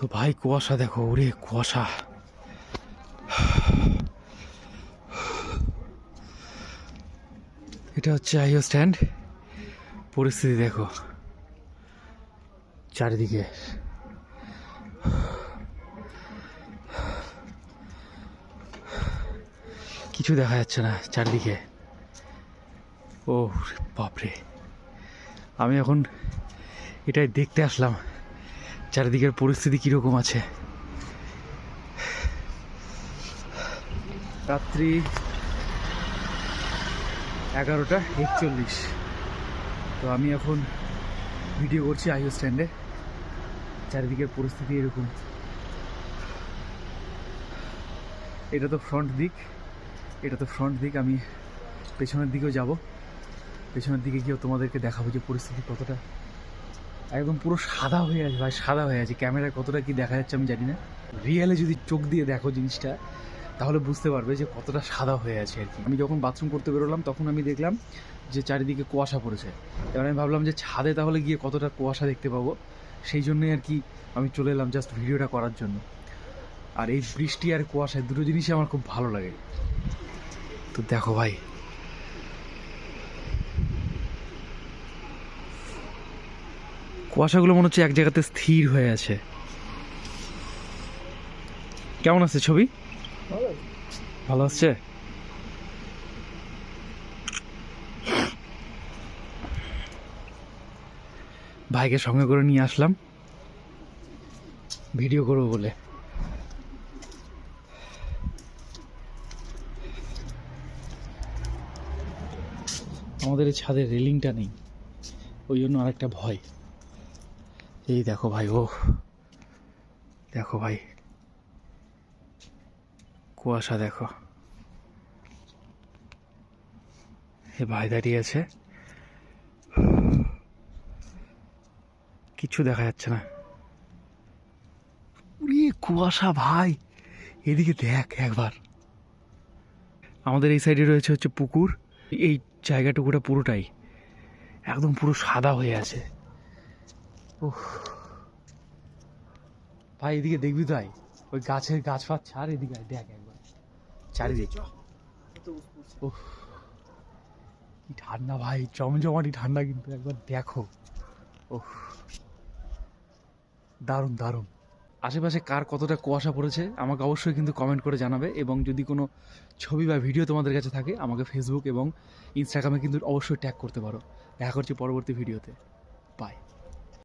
তো ভাই, কুয়াশা দেখো, ওরে কুয়াশা। এটা হচ্ছে আইও স্ট্যান্ড। পরিস্থিতি দেখো। চারিদিকে। কিছু দেখা যাচ্ছে না চারিদিকে। ও বাপরে। আমি এখন এটাই দেখতে আসলাম। চারিদিকের পরিস্থিতি কীরকম আছে? রাত্রি এগারোটা একচল্লিশ। তো আমি এখন ভিডিও করছি আইও স্ট্যান্ডে। চারিদিকের পরিস্থিতি এরকম। এটা তো ফ্রন্ট দিক। এটা তো ফ্রন্ট দিক। আমি পেছনের দিকেও যাব। পেছনের দিকে গিয়েও তোমাদেরকে দেখাবো যে পরিস্থিতি কতটা একদম পুরো সাদা হয়ে আছে, ভাই, সাদা হয়ে আছে। ক্যামেরায় কতটা কি দেখা যাচ্ছে আমি জানি না। রিয়েলে যদি চোখ দিয়ে দেখো জিনিসটা, তাহলে বুঝতে পারবে যে কতটা সাদা হয়ে আছে আর কি। আমি যখন বাথরুম করতে বেরোলাম, তখন আমি দেখলাম যে চারিদিকে কুয়াশা পড়েছে। এবার আমি ভাবলাম যে ছাদে তাহলে গিয়ে কতটা কুয়াশা দেখতে পাবো? সেই জন্যই আর কি আমি চলে এলাম জাস্ট ভিডিওটা করার জন্য। আর এই বৃষ্টি আর কুয়াশায় দুটো জিনিসই আমার খুব ভালো লাগে। তো দেখো ভাই কুয়াশাগুলো মনে হচ্ছে এক জায়গাতে স্থির হয়ে আছে। কেমন আছে ছবি? ভালো আসছে ভাইকে সঙ্গে করে নিয়ে আসলাম। ভিডিও করব বলে। আমাদের এই ছাদের রেলিংটা নেই। ওই জন্য আরেকটা ভয়। এই দেখো ভাই, ও। দেখো ভাই। কুয়াশা দেখো। এ ভাই দাঁড়িয়ে আছে। কিছু দেখা যাচ্ছে না। কুয়াশা ভাই। এদিকে দেখ একবার। আমাদের এই সাইডে রয়েছে হচ্ছে পুকুর। এই জায়গাটুকুটা পুরোটাই। একদম পুরো সাদা হয়ে আছে। ভাই এদিকে দেখবি তাই ওই গাছের গাছ ফাছ ছাড় এদিকে দেখ একবার। চারিদিকে। উফ। কি ঠান্ডা ভাই জমজমাটি ঠান্ডা কিন্তু একবার দেখো। উফ। দারুণ দারুণ। আশেপাশে কার কতটা কুয়াশা পড়েছে আমাকে অবশ্যই কিন্তু কমেন্ট করে জানাবে এবং যদি কোনো ছবি বা ভিডিও তোমাদের কাছে থাকে আমাকে ফেসবুক এবং ইনস্টাগ্রামে কিন্তু অবশ্যই ট্যাগ করতে পারো। দেখা করছি পরবর্তী ভিডিওতে বাই